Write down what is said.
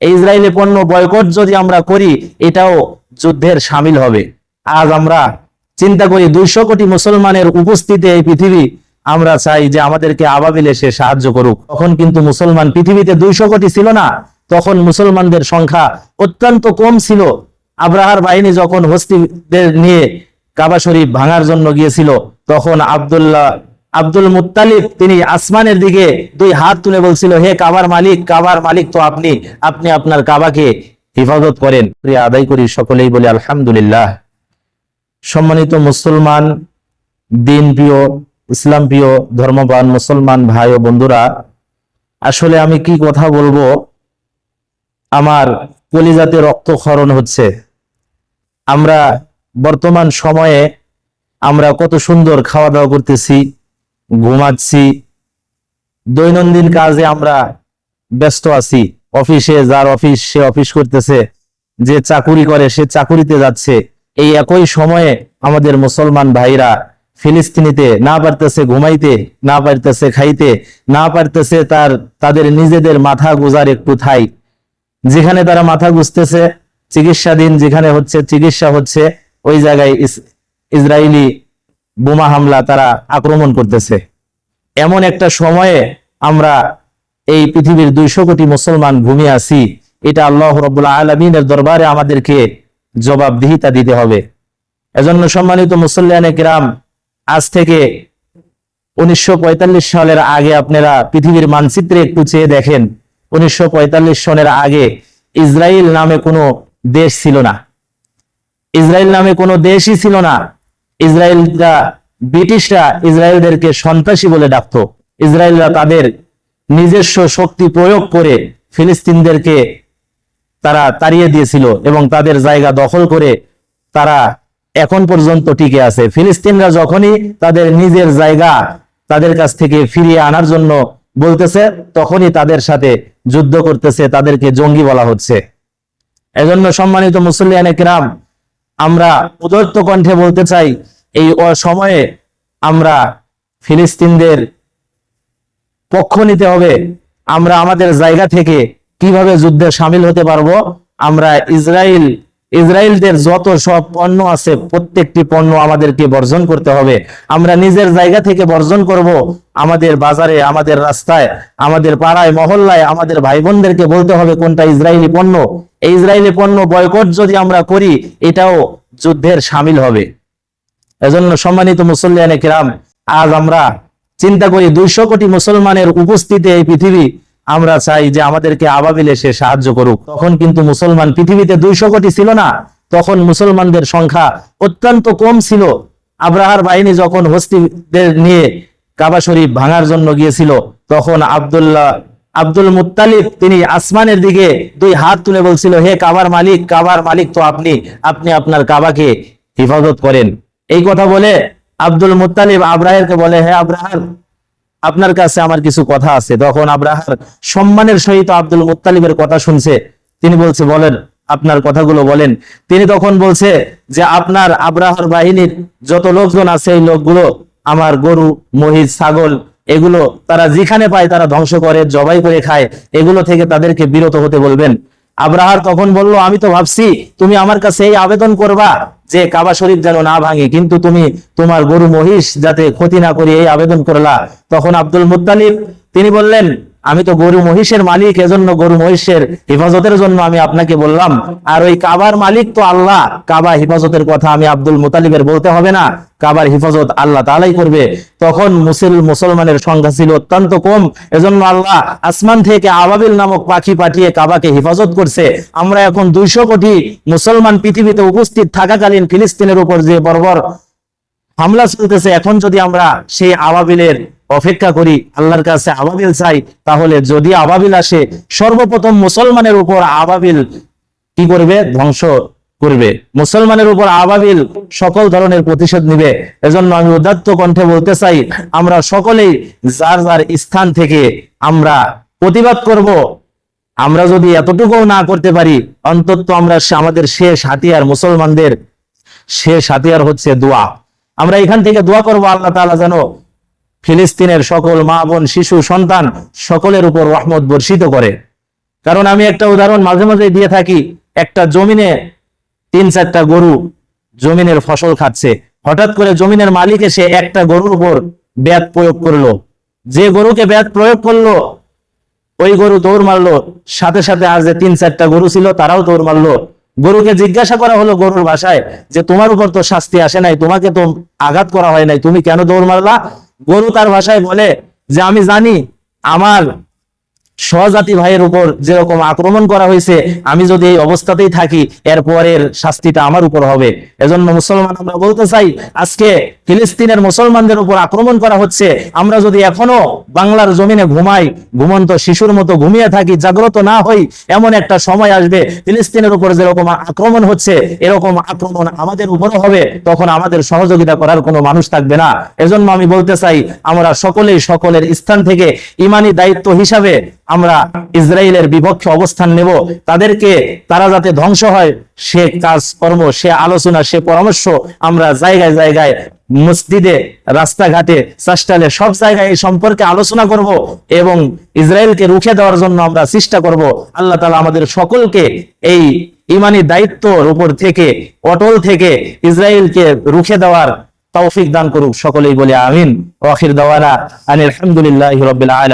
এই ইসরায়েলি পণ্য বয়কট যদি আমরা করি, এটাও যুদ্ধের সামিল হবে। আজ আমরা চিন্তা করি, দুইশো কোটি মুসলমানের উপস্থিতি এই পৃথিবী, আমরা চাই যে আমাদেরকে আবাবিল এসে সাহায্য করুক। তখন কিন্তু মুসলমান পৃথিবীতে দুইশো কোটি ছিল না, তখন মুসলমানদের সংখ্যা অত্যন্ত কম ছিল। আব্রাহার বাহিনী যখন হস্তিদের নিয়ে কাবা শরীফ ভাঙার জন্য গিয়েছিল, তখন আব্দুল্লাহ আব্দুল মুত্তালিব, তিনি আসমানের দিকে দুই হাত তুলে বলছিল, হে কাবার মালিক কাবার মালিক তো আপনি আপনি আপনার কাবাকে হেফাজত করেন। আদায় করি সকলেই বলে, আলহামদুলিল্লাহ। সম্মানিত মুসলমান, দিন প্রিয়, ইসলাম প্রিয়, ধর্মবান মুসলমান ভাই ও বন্ধুরা, আসলে আমি কি কথা বলব? আমার কলিজাতে রক্তক্ষরণ হচ্ছে। আমরা বর্তমান সময়ে আমরা কত সুন্দর খাওয়া দাওয়া করতেছি ঘুমাচ্ছি। দৈনন্দিন কাজে আমরা ব্যস্ত আছি। অফিসে যার অফিস, সে অফিস করতেছে, যে চাকুরি করে, সে চাকুরিতে যাচ্ছে। এই একই সময়ে আমাদের মুসলমান ভাইরা ফিলিস্তিনিতে না পারতেছে ঘুমাইতে, না পারতেছে খাইতে, না পারতেছে তার, তাদের নিজেদের মাথা গুজার একটু থাই যেখানে তারা মাথা গুজতেছে, চিকিৎসাধীন যেখানে হচ্ছে, চিকিৎসা হচ্ছে, ওই জায়গায় ইস- ইসরায়েলি বোমা হামলা তারা আক্রমণ করতেছে। এমন একটা সময়ে আমরা এই পৃথিবীর দুইশো কোটি মুসলমান ঘুমিয়ে আছি, এটা আল্লাহ রবুল্লা আলমিনের দরবারে আমাদেরকে জবাবদিহিতা দিতে হবে। এজন্য সম্মানিত মুসল্লিয়ানে কিরাম, আজ থেকে উনিশশো পঁয়তাল্লিশ সালের আগে আপনারা পৃথিবীর মানচিত্রে একটু চেয়ে দেখেন, উনিশশো সনের আগে ইসরায়েল নামে কোনো দেশ ছিল না। ইসরায়েল নামে কোনো দেশই ছিল না। ইসরায়েলরা ব্রিটিশরা ইসরায়েলদেরকে সন্ত্রাসী বলে ডাকতো। ইসরায়েলরা তাদের নিজস্ব শক্তি প্রয়োগ করে ফিলিস্তিনদেরকে তারা তাড়িয়ে দিয়েছিল এবং তাদের জায়গা দখল করে তারা এখন পর্যন্ত টিকে আছে। ফিলিস্তিনরা যখনই তাদের নিজের জায়গা তাদের কাছ থেকে ফিরিয়ে আনার জন্য বলতেছে, তখনই তাদের সাথে যুদ্ধ করতেছে, তাদেরকে জঙ্গি বলা হচ্ছে। এজন্য সম্মানিত মুসলিয়ানে কিরাম, আমরা উদর্ত কণ্ঠে বলতে চাই এই সময়ে আমরা ফিলিস্তিনদের পক্ষ নিতে হবে। আমরা আমাদের জায়গা থেকে কীভাবে যুদ্ধে সামিল হতে পারব? আমরা ইসরায়েল ইসরায়েলদের যত সব পণ্য আছে, প্রত্যেকটি পণ্য আমাদেরকে বর্জন করতে হবে। আমরা নিজের জায়গা থেকে বর্জন করব। আমাদের বাজারে, আমাদের রাস্তায়, আমাদের পাড়ায়, মহল্লায়, আমাদের ভাই বোনদেরকে বলতে হবে কোনটা ইসরায়েলি পণ্য। এই ইসরায়েলি পণ্য বয়কট যদি আমরা করি, এটাও যুদ্ধের সামিল হবে। এজন্য সম্মানিত মুসল্লিয়ানে কিরাম, আজ আমরা চিন্তা করি দুইশো কোটি মুসলমানের উপস্থিতি এই পৃথিবী আমরা চাই যে আমাদেরকে আবাবিল এসে সাহায্য করুক। তখন কিন্তু মুসলমান পৃথিবীতে দুইশো কোটি ছিল না, তখন মুসলমানদের সংখ্যা অত্যন্ত কম ছিল। আব্রাহার বাহিনী যখন হস্তিদের নিয়ে কাবা শরীফ ভাঙার জন্য গিয়েছিল, তখন আব্দুল্লাহ, আব্দুল মুত্তালিব তিনি আসমানের দিকে দুই হাত তুলে বলছিল, হে কাবার মালিক কাবার মালিক তো আপনি আপনি আপনার কাবাকে হেফাজত করেন। এই কথা বলে আব্দুল মুত্তালিব আব্রাহেরকে বলে, হে আব্রাহার, আপনার কাছে আমার কিছু কথা আছে। তখন আব্রাহার সম্মানের সহিত আব্দুল মুত্তালিবের কথা শুনছে। তিনি বলছে, বলেন, আপনার কথাগুলো বলেন। তিনি তখন বলছে যে, আপনার আব্রাহার বাহিনীর যত লোকজন আছে, এই লোকগুলো আমার গরু, মহিষ, ছাগল, এগুলো তারা যেখানে পায় তারা ধ্বংস করে, জবাই করে খায়। এগুলো থেকে তাদেরকে বিরত হতে বলবেন। আব্রাহার তখন বলল, আমি তো ভাবছি তুমি আমার কাছে এই আবেদন করবা যে কাবা শরীফ যেন না ভাঙে, কিন্তু তুমি তোমার গরু মহিষ যাতে ক্ষতি না করি এই আবেদন করলা। তখন আব্দুল মুদালিম তিনি বললেন আমি তো গরু মহিষের মালিক, এজন্য গরু মহিষের হেফাজতের জন্য আমি আপনাকে বললাম। আর ওই কাবার মালিক তো আল্লাহ। কাবা হেফাজতের কথা আমি আব্দুল মুতালিবের বলতে হবে না। কাবার হেফাজত আল্লাহ তালাই করবে। তখন মুসিল মুসলমানের সংখ্যা ছিল অত্যন্ত কম। এজন্য আল্লাহ আসমান থেকে আবাবিল নামক পাখি পাঠিয়ে কাবাকে হেফাজত করছে। আমরা এখন দুইশো কোটি মুসলমান পৃথিবীতে উপস্থিত থাকাকালীন ফিলিস্তিনের উপর যে বর্বর হামলা চলতেছে, এখন যদি আমরা সেই আবাবিলের অপেক্ষা করি, আল্লাহর কাছে আবাবিল চাই, তাহলে যদি আবাবিল আসে, সর্বপ্রথম মুসলমানের উপর আবাবিল কি করবে? ধ্বংস করবে। মুসলমানের উপর আবাবিল সকল ধরনের প্রতিশোধ নিবে। এজন্য আমি উদাত্ত কণ্ঠে বলতে চাই, আমরা সকলেই যার যার স্থান থেকে আমরা প্রতিবাদ করব। আমরা যদি এতটুকুও না করতে পারি, অন্তত আমরা আমাদের শেষ হাতিয়ার মুসলমানদের শেষ হাতিয়ার হচ্ছে দোয়া। আমরা এখান থেকে দোয়া করব আল্লাহ তাআলা যেন ফিলিস্তিনের সকল মা বোন, শিশু, সন্তান সকলের উপর রহমত বর্ষিত করে। কারণ আমি একটা উদাহরণ মাঝে মাঝে দিয়ে থাকি। একটা জমিনে তিন চারটা গরু জমিনের ফসল খাচ্ছে। হঠাৎ করে জমিনের মালিক এসে একটা গরুর উপর ব্যাত প্রয়োগ করল। যে গরুকে ব্যাত প্রয়োগ করল, ওই গরু দৌড় মারলো। সাথে সাথে আর যে তিন চারটা গরু ছিল, তারাও দৌড় মারলো। গরুকে জিজ্ঞাসা করা হলো গরুর ভাষায় যে, তোমার উপর তো শাস্তি আসে নাই, তোমাকে তো আঘাত করা হয় নাই, তুমি কেন দৌড় মারলা? গরু তার ভাষায় বলে যে আমি জানি আমার স্বজাতি ভাইয়ের উপর যেরকম আক্রমণ করা হয়েছে, আমি যদি এই অবস্থাতেই থাকি, এর পরের শাস্তিটা আমার উপর হবে। এজন্য মুসলমান, আমরা বলতে চাই, আজকে ফিলিস্তিনের মুসলমানদের উপর আক্রমণ করা হচ্ছে। আমরা যদি এখনও বাংলার জমিনে ঘুমাই, ঘুমন্ত শিশুর মতো ঘুমিয়ে থাকি, জাগ্রত না হই, এমন একটা সময় আসবে, ফিলিস্তিনের উপর যেরকম আক্রমণ হচ্ছে, এরকম আক্রমণ আমাদের উপরও হবে, তখন আমাদের সহযোগিতা করার কোনো মানুষ থাকবে না। এজন্য আমি বলতে চাই, আমরা সকলেই সকলের স্থান থেকে ইমানি দায়িত্ব হিসাবে আমরা ইসরায়েলের বিপক্ষে অবস্থান নেব, তাদেরকে তারা যাতে ধ্বংস হয়, সে কাজকর্ম সে আলোচনা, সে পরামর্শ আমরা জায়গায় জায়গায় মসজিদে, রাস্তাঘাটে, চাষটালে সব জায়গায় এই সম্পর্কে আলোচনা করব এবং ইসরায়েলকে রুখে দেওয়ার জন্য আমরা চেষ্টা করব। আল্লাহ তালা আমাদের সকলকে এই ইমানি দায়িত্বর উপর থেকে, অটল থেকে ইসরায়েলকে রুখে দেওয়ার তৌফিক দান করুক। সকলেই বলে আমিন। ওয়াখির দাওয়ানা আনিল আলহামদুলিল্লাহি আলামিন।